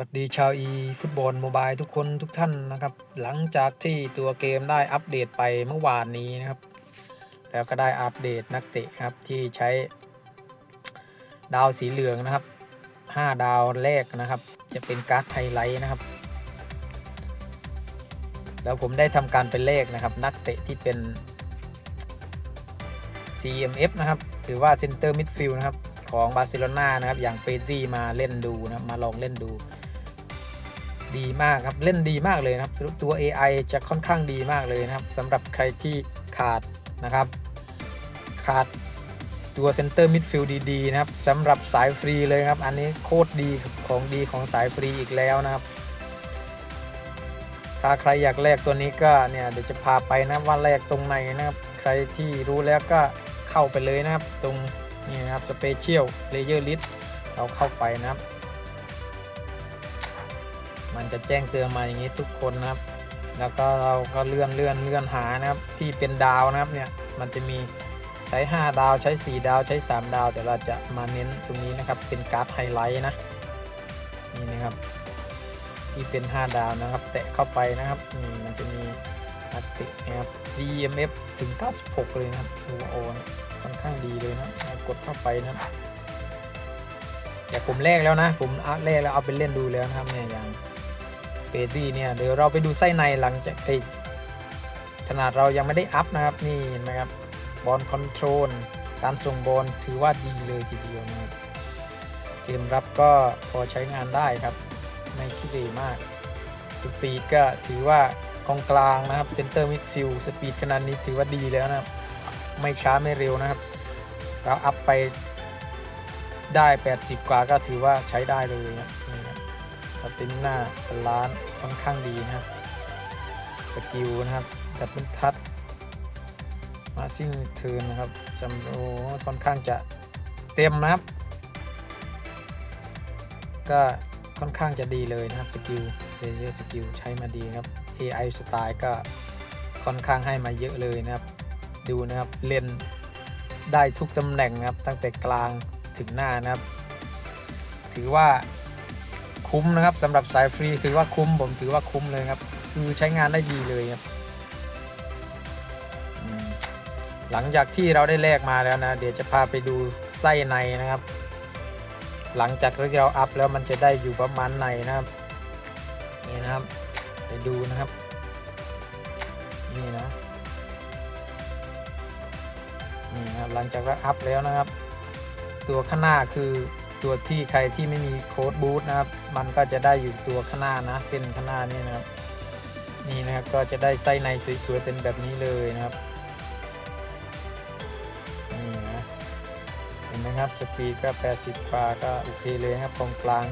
สวัสดีชาวอีฟุตบอลโมบายทุกคนทุกท่านนะครับ หลังจากที่ตัวเกมได้อัปเดตไปเมื่อวานนี้นะครับ แล้วก็ได้อัปเดตนักเตะครับที่ใช้ ดาวสีเหลืองนะครับ 5 ดาวแรกนะครับ จะเป็นการ์ดไฮไลท์นะครับ แล้วผมได้ทำการไปเลขนะครับ นักเตะที่เป็น CMF นะครับหรือว่าเซนเตอร์มิดฟิลด์นะครับของบาร์เซโลนานะครับอย่างเปดรีมาเล่นดูนะมาลองเล่นดู ดีมากครับ เล่นดีมากเลยนะครับ ตัว AI จะค่อนข้างดีมากเลยนะครับสำหรับใครที่ขาดนะครับ ขาดตัวเซนเตอร์มิดฟิลด์ดีๆนะครับสำหรับสายฟรีเลยครับ อันนี้โคตรดีของดีของสายฟรีอีกแล้วนะครับ ถ้าใครอยากแลกตัวนี้ก็เนี่ยเดี๋ยวจะพาไปนะว่าแลกตรงไหนนะครับ ใครที่รู้แล้วก็เข้าไปเลยนะครับ ตรงนี่นะครับสเปเชียลเลเยอร์ลิสเราเข้าไปนะครับ มันจะแจ้งเตือนมาอย่างนี้ทุกคนนะครับ แล้วก็เราก็เลื่อนเลื่อนเลื่อนหานะครับที่เป็นดาวนะครับเนี่ยมันจะมีใช้ 5 ดาวใช้ 4 ดาวใช้ 3 ดาว แต่เราจะมาเน้นตรงนี้นะครับเป็นการ์ดไฮไลท์นะนี่นะครับที่เป็น 5 ดาวนะครับ แตะเข้าไปนะครับนี่มันจะมีนัตะนะครับ CMF ถึง 96 เลยนะครับทูโอค่อนข้างดีเลยนะกดเข้าไปนะแต่ผมแลกแล้วนะ ผมเอาแลกแล้วเอาไปเล่นดูแล้วนะครับเนี่ยอย่าง เปดี้เนี่ยเดี๋ยวเราไปดูไส้ในหลังจากไอ้ขนาดเรายังไม่ได้อัพนะครับนี่เห็นไหมครับบอลคอนโทรลการส่งบอลถือว่าดีเลยทีเดียวนะครับเกมรับก็พอใช้งานได้ครับ ไม่ขี้เหร่มาก สปีดก็ถือว่ากองกลางนะครับเซนเตอร์มิดฟิลสปีดขนาดนี้ถือว่าดีแล้วนะครับ ไม่ช้าไม่เร็วนะครับเราอัพไปได้ 80 กว่าก็ถือว่าใช้ได้เลยนะนี่นะ สติมหน้าเป็นล้านค่อนข้างดีนะครับ สกิลนะครับดับเบิลทัชมาซิ่งเทิร์นนะครับจำโอค่อนข้างจะเต็มนะครับ ก็ค่อนข้างจะดีเลยนะครับสกิลเลเยอร์สกิลใช้มาดีครับ AI สไตล์ก็ค่อนข้างให้มาเยอะเลยนะครับ ดูนะครับเล่นได้ทุกตำแหน่งนะครับ ตั้งแต่กลางถึงหน้านะครับ ถือว่า คุ้มนะครับสำหรับสายฟรีถือว่าคุ้มผมถือว่าคุ้มเลยครับ คือใช้งานได้ดีเลยครับหลังจากที่เราได้แลกมาแล้วนะ เดี๋ยวจะพาไปดูไส้ในนะครับ หลังจากที่เราอัพแล้วมันจะได้อยู่ประมาณไหนนะครับนี่นะครับ ไปดูนะครับนี่นะนี่นะครับหลังจากเราอัพแล้วนะครับ ตัวข้างหน้าคือ ตัวที่ใครที่ไม่มีโค้ดบูทนะครับ มันก็จะได้อยู่ตัวข้างหน้านะ เส้นข้างหน้านี่นะครับ นี่นะครับก็จะได้ไส้ในสวยๆเป็นแบบนี้เลยนะครับนี่นะเห็นไหมครับสปีดก็ 80กว่าก็โอเคเลยครับกองกลาง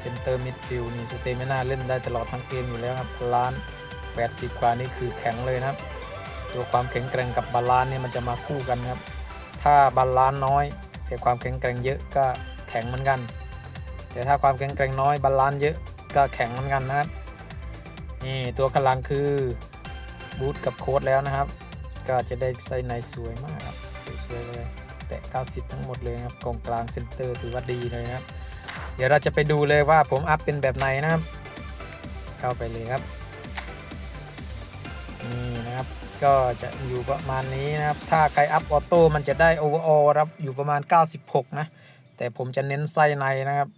เซนเตอร์มิดฟิลด์นี่สเตมิน่าเล่นได้ตลอดทั้งเกมอยู่แล้วครับล้าน 80 กว่านี่คือแข็งเลยนะครับ ตัวความแข็งแกร่งกับบาลานเนี่ยมันจะมาคู่กันครับ ถ้าบาลานน้อยแต่ความแข็งแกร่งเยอะก็ แข็งเหมือนกัน แต่ถ้าความแข็งแกร่งน้อยบาลานซ์เยอะก็แข็งเหมือนกันนะครับ นี่ตัวกำลังคือบูทกับโค้ดแล้วนะครับ ก็จะได้ไซในสวยมากครับสวยเลยแตะ 90 ทั้งหมดเลยครับกองกลางเซนเตอร์ถือว่าดีเลยครับ เดี๋ยวเราจะไปดูเลยว่าผมอัพเป็นแบบไหนนะครับ เข้าไปเลยครับนี่นะครับก็จะอยู่ประมาณนี้นะครับ ถ้าใครอัพออโต้มันจะได้โอเวอร์ออครับอยู่ประมาณ 96 นะ แต่ผมจะเน้นไส้ในนะครับ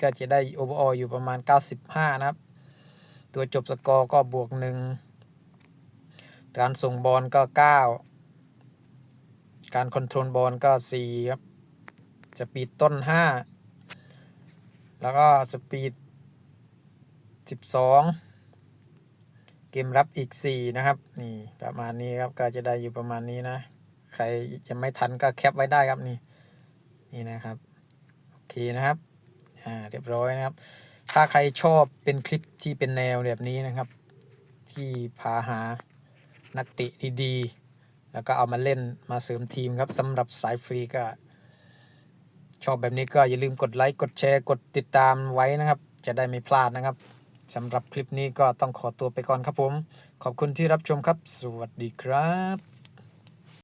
ก็จะได้โอเวอร์อออยู่ประมาณ 95 นะครับ ตัวจบสกอร์ก็บวกหนึ่งการส่งบอลก็ 9 การคอนโทรลบอลก็ 4 ครับ สปีดต้น 5 แล้วก็สปีด 12 เกมรับอีก 4 นะครับ นี่ประมาณนี้ครับ ก็จะได้อยู่ประมาณนี้นะ ใครจะไม่ทันก็แคปไว้ได้ครับนี่นี่นะครับ อเคนะครับอ่าเรียบร้อยนะครับ ถ้าใครชอบเป็นคลิปที่เป็นแนวแบบนี้นะครับ ที่พาหานักเตะดีๆ แล้วก็เอามาเล่นมาเสริมทีมครับสำหรับสายฟรีก็ ชอบแบบนี้ก็อย่าลืมกดไลค์กดแชร์กดติดตามไว้นะครับ จะได้ไม่พลาดนะครับสำหรับคลิปนี้ก็ต้องขอตัวไปก่อนครับผม ขอบคุณที่รับชมครับ สวัสดีครับ